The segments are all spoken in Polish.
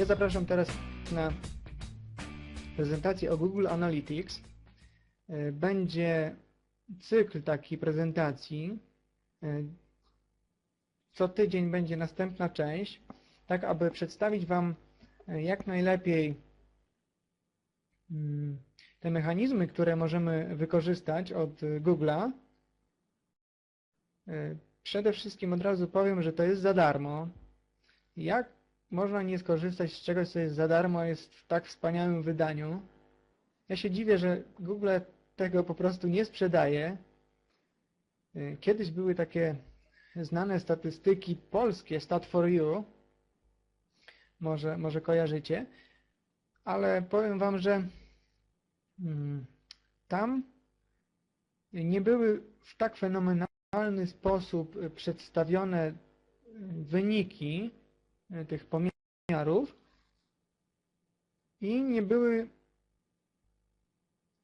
Ja zapraszam teraz na prezentację o Google Analytics. E, Będzie cykl takiej prezentacji. E, Co tydzień będzie następna część, tak aby przedstawić Wam e, jak najlepiej mm, te mechanizmy, które możemy wykorzystać od Google'a. Przede wszystkim od razu powiem, że to jest za darmo. Jak można nie skorzystać z czegoś, co jest za darmo, jest w tak wspaniałym wydaniu? Ja się dziwię, że Google tego po prostu nie sprzedaje. E, Kiedyś były takie znane statystyki polskie, Stat4U, może, może kojarzycie, ale powiem Wam, że mm, tam nie były w tak fenomenalny sposób y, przedstawione y, wyniki y, tych pomiarów i nie były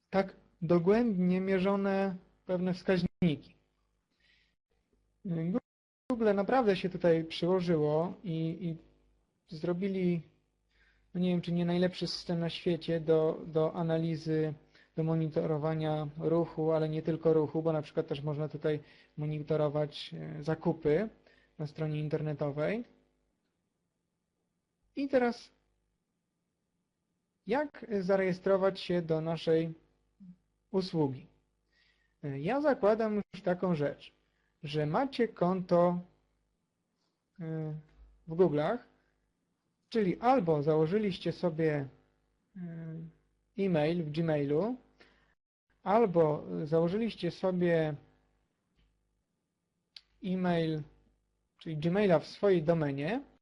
tak dogłębnie mierzone pewne wskaźniki. Google naprawdę się tutaj przyłożyło i, i zrobili, no nie wiem, czy nie najlepszy system na świecie do, do analizy, do monitorowania ruchu, ale nie tylko ruchu, bo na przykład też można tutaj monitorować e, zakupy na stronie internetowej. I teraz jak zarejestrować się do naszej usługi? Ja zakładam już taką rzecz, że macie konto e, w Google'ach, czyli albo założyliście sobie e, e-mail w Gmailu, albo założyliście sobie e-mail, czyli Gmaila w swojej domenie.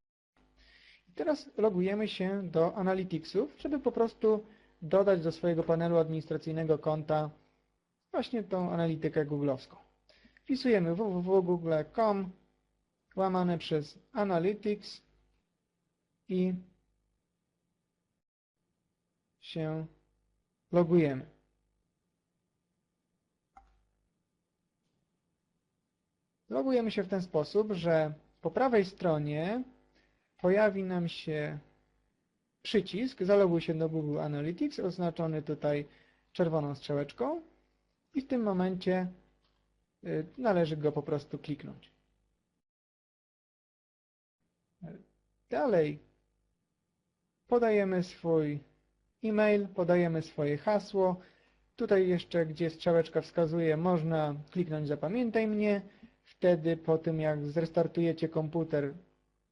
Teraz logujemy się do Analyticsów, żeby po prostu dodać do swojego panelu administracyjnego konta właśnie tą analitykę googlowską. Wpisujemy www.google.com łamane przez Analytics i się logujemy. Logujemy się w ten sposób, że po prawej stronie pojawi nam się przycisk Zaloguj się do Google Analytics, oznaczony tutaj czerwoną strzałeczką i w tym momencie y, należy go po prostu kliknąć. Dalej podajemy swój e-mail, podajemy swoje hasło. Tutaj jeszcze, gdzie strzałeczka wskazuje, można kliknąć Zapamiętaj mnie. Wtedy po tym, jak zrestartujecie komputer,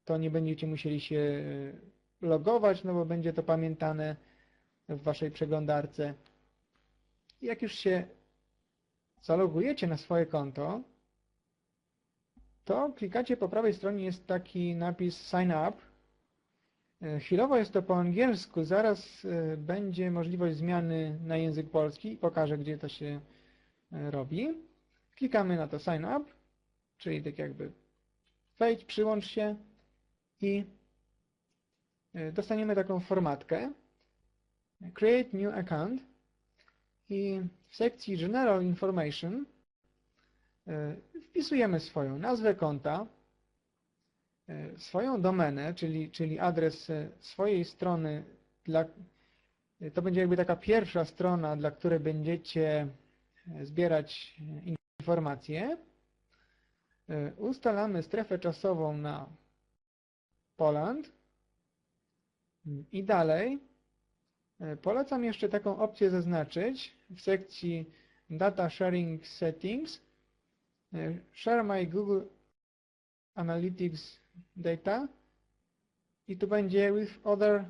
to nie będziecie musieli się y, logować, no bo będzie to pamiętane w Waszej przeglądarce. Jak już się zalogujecie na swoje konto, to klikacie po prawej stronie jest taki napis Sign Up. E, Chwilowo jest to po angielsku, zaraz e, będzie możliwość zmiany na język polski. Pokażę, gdzie to się e, robi. Klikamy na to Sign Up, czyli tak jakby wejdź, przyłącz się i dostaniemy taką formatkę. Create New Account i w sekcji General Information wpisujemy swoją nazwę konta, swoją domenę, czyli, czyli adres swojej strony, dla, to będzie jakby taka pierwsza strona, dla której będziecie zbierać informacje. Ustalamy strefę czasową na Poland. I dalej. Polecam jeszcze taką opcję zaznaczyć w sekcji Data Sharing Settings. Share my Google Analytics data. I tu będzie with other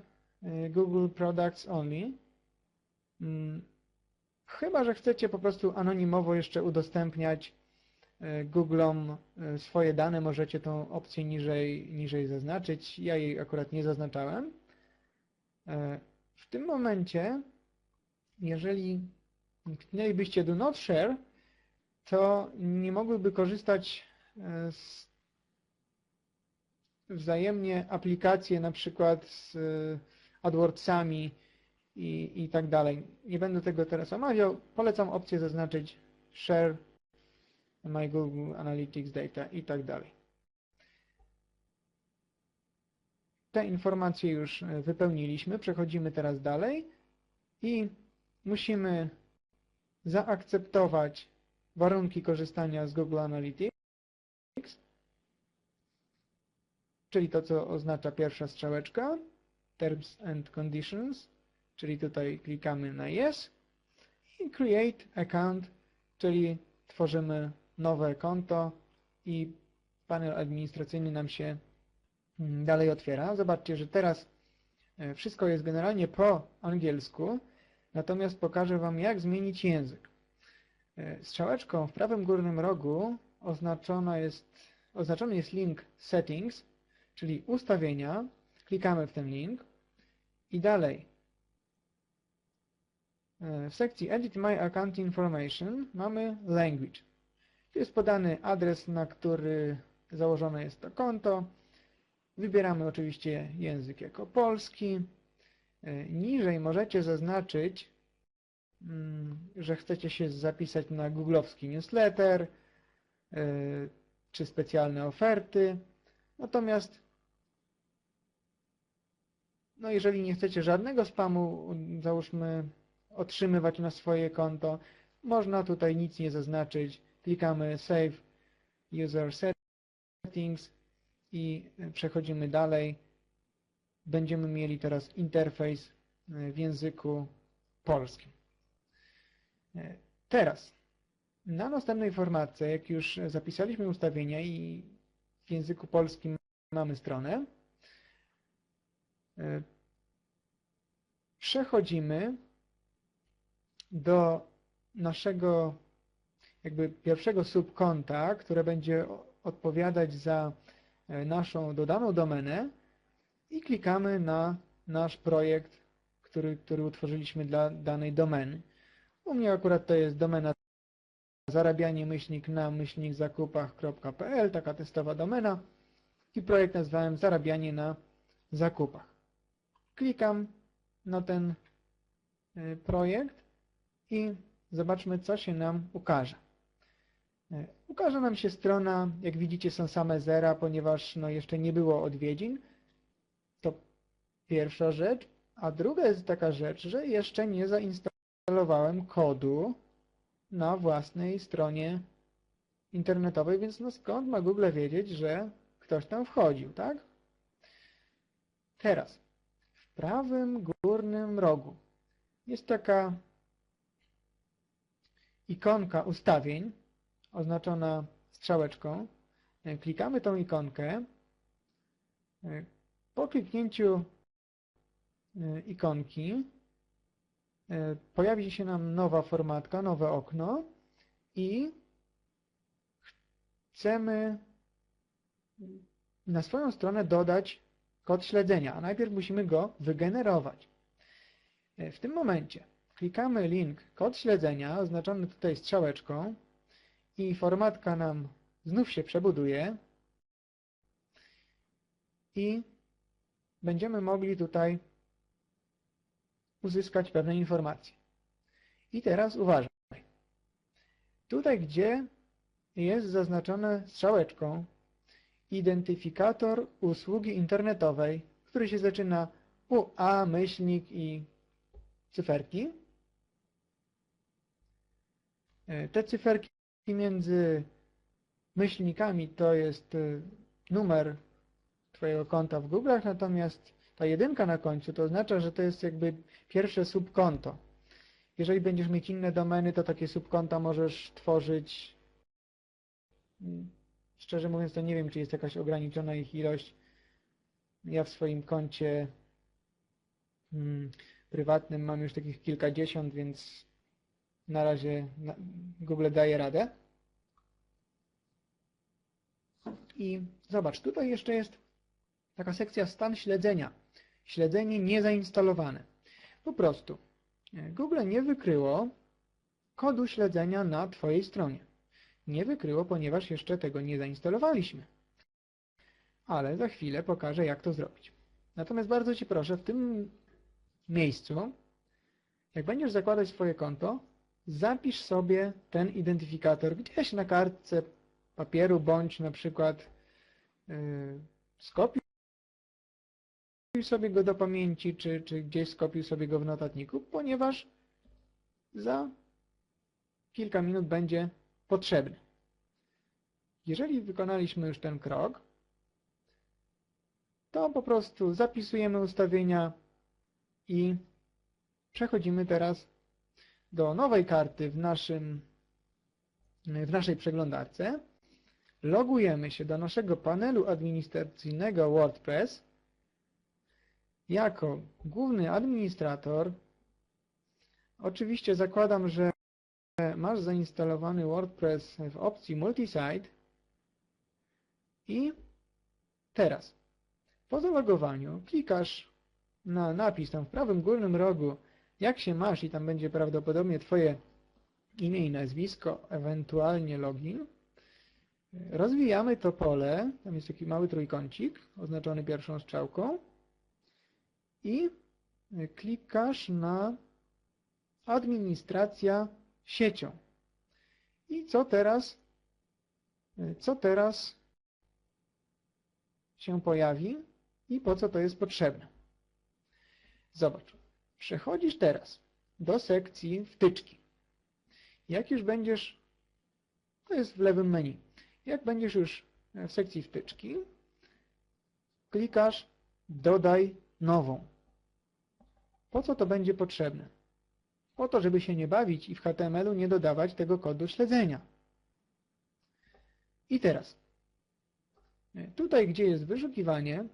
Google products only. Mm, Chyba, że chcecie po prostu anonimowo jeszcze udostępniać Googlom swoje dane, możecie tą opcję niżej, niżej zaznaczyć. Ja jej akurat nie zaznaczałem. W tym momencie, jeżeli kliknęlibyście do not share, to nie mogłyby korzystać z wzajemnie aplikacje na przykład z AdWordsami i, i tak dalej. Nie będę tego teraz omawiał. Polecam opcję zaznaczyć Share My Google Analytics Data i tak dalej. te informacje już e, wypełniliśmy. Przechodzimy teraz dalej i musimy zaakceptować warunki korzystania z Google Analytics, czyli to, co oznacza pierwsza strzałeczka, Terms and Conditions, czyli tutaj klikamy na Yes i Create Account, czyli tworzymy nowe konto i panel administracyjny nam się mm, dalej otwiera. Zobaczcie, że teraz e, wszystko jest generalnie po angielsku, natomiast pokażę Wam, jak zmienić język. E, Strzałeczką w prawym górnym rogu oznaczona jest, oznaczony jest link Settings, czyli ustawienia. Klikamy w ten link i dalej e, w sekcji Edit My Account Information mamy Language. Jest podany adres, na który założone jest to konto. Wybieramy oczywiście język jako polski. E, Niżej możecie zaznaczyć, mm, że chcecie się zapisać na googlowski newsletter, e, czy specjalne oferty. Natomiast no jeżeli nie chcecie żadnego spamu, załóżmy, otrzymywać na swoje konto, można tutaj nic nie zaznaczyć. Klikamy Save User Settings i przechodzimy dalej. Będziemy mieli teraz interfejs e, w języku polskim. E, Teraz, na następnej formatce, jak już zapisaliśmy ustawienia i w języku polskim mamy stronę, e, przechodzimy do naszego jakby pierwszego subkonta, które będzie odpowiadać za e, naszą dodaną domenę i klikamy na nasz projekt, który, który utworzyliśmy dla danej domeny. U mnie akurat to jest domena zarabianie myślnik na myślnik zakupach.pl, taka testowa domena i projekt nazwałem zarabianie na zakupach. Klikam na ten y, projekt i zobaczmy, co się nam ukaże. Y, Ukaże nam się strona, jak widzicie są same zera, ponieważ no, jeszcze nie było odwiedzin. To pierwsza rzecz. A druga jest taka rzecz, że jeszcze nie zainstalowałem kodu na własnej stronie internetowej, więc no skąd ma Google wiedzieć, że ktoś tam wchodził, tak? Teraz, w prawym górnym rogu jest taka ikonka ustawień oznaczona strzałeczką. Klikamy tą ikonkę. Po kliknięciu e, ikonki e, pojawi się nam nowa formatka, nowe okno i chcemy na swoją stronę dodać kod śledzenia, a najpierw musimy go wygenerować. E, W tym momencie klikamy link kod śledzenia, oznaczony tutaj strzałeczką i formatka nam znów się przebuduje i będziemy mogli tutaj uzyskać pewne informacje. I teraz uważaj. Tutaj, gdzie jest zaznaczone strzałeczką identyfikator usługi internetowej, który się zaczyna UA, myślnik i cyferki. E, Te cyferki między myślnikami to jest e, numer Twojego konta w Google'ach, natomiast ta jedynka na końcu to oznacza, że to jest jakby pierwsze subkonto. Jeżeli będziesz mieć inne domeny, to takie subkonta możesz tworzyć. mm, Szczerze mówiąc, to nie wiem, czy jest jakaś ograniczona ich ilość. Ja w swoim koncie mm, prywatnym mam już takich kilkadziesiąt, więc na razie Google daje radę. I zobacz, tutaj jeszcze jest taka sekcja stan śledzenia. Śledzenie niezainstalowane. Po prostu e, Google nie wykryło kodu śledzenia na Twojej stronie. Nie wykryło, ponieważ jeszcze tego nie zainstalowaliśmy. Ale za chwilę pokażę, jak to zrobić. Natomiast bardzo Ci proszę, w tym miejscu, jak będziesz zakładać swoje konto, zapisz sobie ten identyfikator gdzieś na kartce papieru, bądź na przykład yy, skopiuj sobie go do pamięci, czy, czy gdzieś skopiuj sobie go w notatniku, ponieważ za kilka minut będzie potrzebny. Jeżeli wykonaliśmy już ten krok, to po prostu zapisujemy ustawienia i przechodzimy teraz do nowej karty w, naszym, w naszej przeglądarce. Logujemy się do naszego panelu administracyjnego WordPress jako główny administrator. Oczywiście zakładam, że masz zainstalowany WordPress w opcji Multisite i teraz po zalogowaniu klikasz na napis tam w prawym górnym rogu jak się masz i tam będzie prawdopodobnie Twoje imię i nazwisko, ewentualnie login. Rozwijamy to pole, tam jest taki mały trójkącik oznaczony pierwszą strzałką i klikasz na administracja siecią. I co teraz? Co teraz się pojawi i po co to jest potrzebne? Zobacz. Przechodzisz teraz do sekcji wtyczki. Jak już będziesz, to jest w lewym menu, jak będziesz już w sekcji wtyczki, klikasz dodaj nową. Po co to będzie potrzebne? Po to, żeby się nie bawić i w HTML-u nie dodawać tego kodu śledzenia. I teraz, tutaj gdzie jest wyszukiwanie,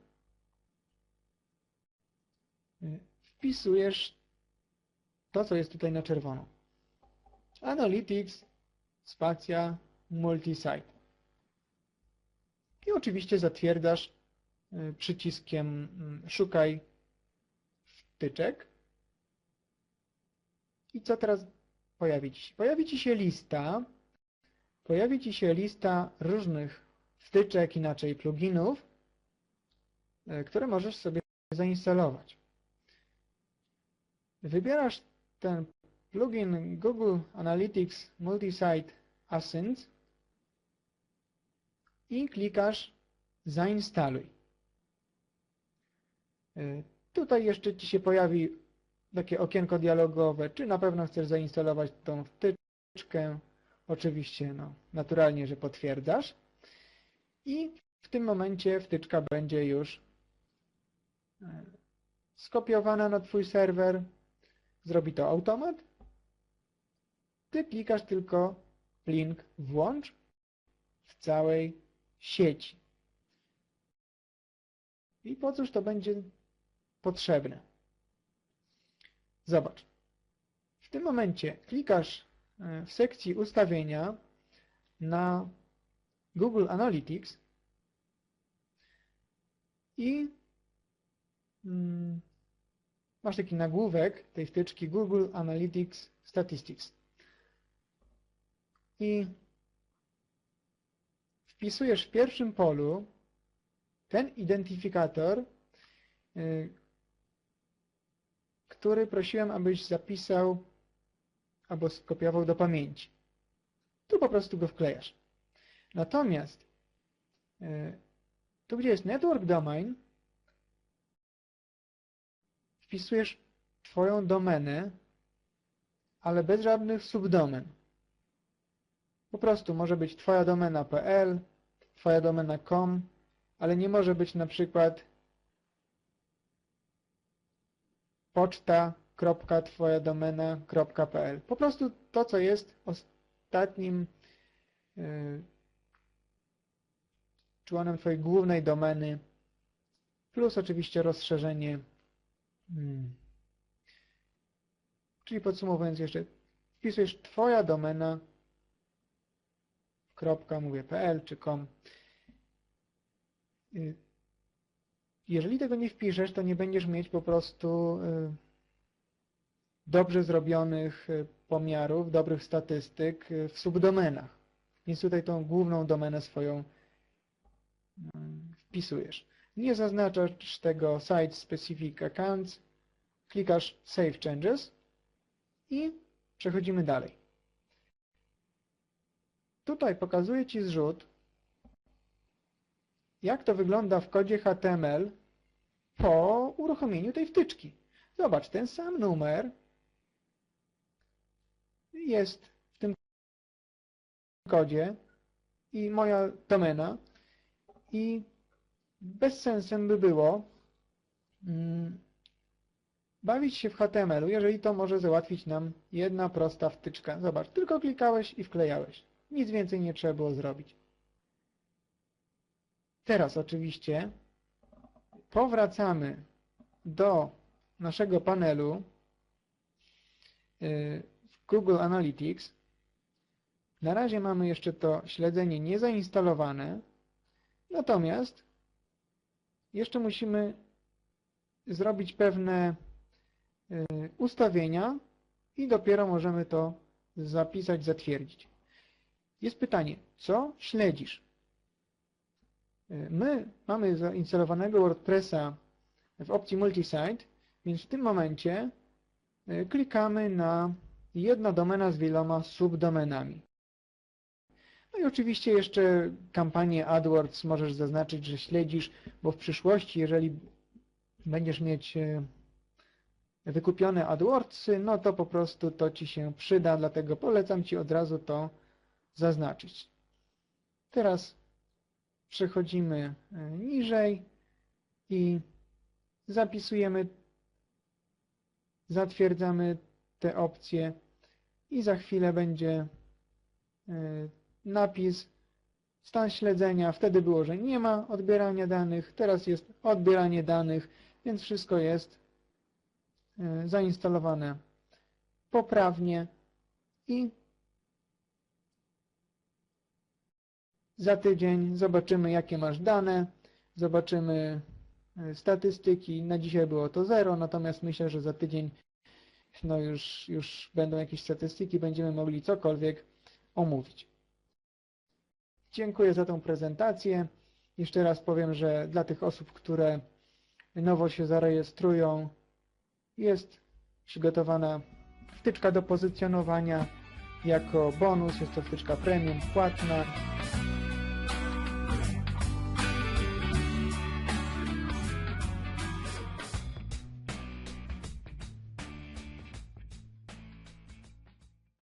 wpisujesz to, co jest tutaj na czerwono. Analytics, spacja, multisite. I oczywiście zatwierdzasz y, przyciskiem y, szukaj wtyczek. I co teraz pojawi Ci się? Pojawi Ci się lista, pojawi Ci się lista różnych wtyczek, inaczej pluginów, y, które możesz sobie zainstalować. Wybierasz ten plugin Google Analytics Multisite Ascent i klikasz zainstaluj. Y, tutaj jeszcze Ci się pojawi takie okienko dialogowe, czy na pewno chcesz zainstalować tą wtyczkę. Oczywiście, no, naturalnie, że potwierdzasz. I w tym momencie wtyczka będzie już y, skopiowana na Twój serwer, Zrobi to automat. Ty klikasz tylko link włącz w całej sieci. I po cóż to będzie potrzebne? Zobacz. W tym momencie klikasz e, w sekcji ustawienia na Google Analytics i mm, masz taki nagłówek tej wtyczki Google Analytics Statistics. I wpisujesz w pierwszym polu ten identyfikator, y, który prosiłem, abyś zapisał albo skopiował do pamięci. Tu po prostu go wklejasz. Natomiast y, tu, gdzie jest Network Domain, wpisujesz Twoją domenę, ale bez żadnych subdomen. Po prostu może być Twoja domena .pl, Twoja domena .com, ale nie może być na przykład poczta.twojadomena.pl. Po prostu to, co jest ostatnim yy, członem Twojej głównej domeny, plus oczywiście rozszerzenie Hmm. Czyli podsumowując jeszcze, wpisujesz Twoja domena kropka, mówię pl czy com. Y, jeżeli tego nie wpiszesz, to nie będziesz mieć po prostu y, dobrze zrobionych y, pomiarów, dobrych statystyk w subdomenach. Więc tutaj tą główną domenę swoją wpisujesz. Nie zaznaczasz tego Site Specific Accounts, klikasz Save Changes i przechodzimy dalej. Tutaj pokazuję Ci zrzut, jak to wygląda w kodzie HTML po uruchomieniu tej wtyczki. Zobacz, ten sam numer jest w tym kodzie i moja domena i bez sensem by było mm, bawić się w HTML-u, jeżeli to może załatwić nam jedna prosta wtyczka. Zobacz, tylko klikałeś i wklejałeś. Nic więcej nie trzeba było zrobić. Teraz oczywiście powracamy do naszego panelu yy, w Google Analytics. Na razie mamy jeszcze to śledzenie niezainstalowane, natomiast jeszcze musimy zrobić pewne yy, ustawienia i dopiero możemy to zapisać, zatwierdzić. Jest pytanie, co śledzisz? My mamy zainstalowanego WordPressa w opcji Multisite, więc w tym momencie y, klikamy na jedna domena z wieloma subdomenami. No i oczywiście jeszcze kampanię AdWords możesz zaznaczyć, że śledzisz, bo w przyszłości, jeżeli będziesz mieć y, wykupione AdWordsy, no to po prostu to Ci się przyda, dlatego polecam Ci od razu to zaznaczyć. Teraz przechodzimy e, niżej i zapisujemy, zatwierdzamy te opcje i za chwilę będzie e, napis stan śledzenia. Wtedy było, że nie ma odbierania danych, teraz jest odbieranie danych, więc wszystko jest e, zainstalowane poprawnie i Za tydzień zobaczymy, jakie masz dane, zobaczymy e, statystyki. Na dzisiaj było to zero, natomiast myślę, że za tydzień no już, już będą jakieś statystyki, będziemy mogli cokolwiek omówić. Dziękuję za tą prezentację. Jeszcze raz powiem, że dla tych osób, które nowo się zarejestrują, jest przygotowana wtyczka do pozycjonowania jako bonus. Jest to wtyczka premium, płatna.